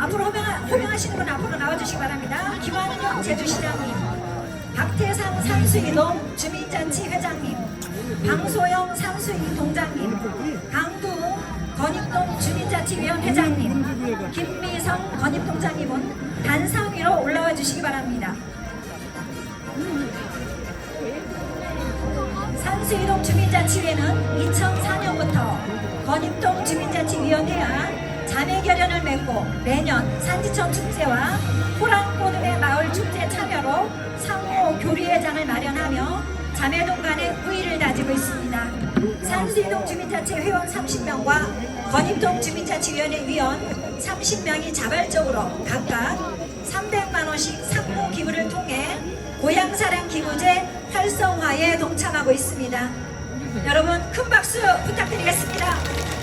앞으로 호명, 호명하 시는 분 앞으로 나와주시기 바랍니다. 김환경 제주시장님, 박태상 산수이동 주민잔치 회장님, 방소영 산수이 동장님, 강두 건입동 주민자치위원 회장님, 김미성 건입동장님은 단상 위로 올라와 주시기 바랍니다. 산수이동 주민자치회는 2004년부터 건입동 주민자치위원회와 맺고 매년 산지청 축제와 호랑꼬름의 마을 축제 참여로 상호 교류회장을 마련하며 자매동 간의 우위를 다지고 있습니다. 산수이동 주민자치 회원 30명과 건입동 주민자치위원회 위원 30명이 자발적으로 각각 300만 원씩 상호 기부를 통해 고향사랑 기부제 활성화에 동참하고 있습니다. 여러분 큰 박수 부탁드리겠습니다.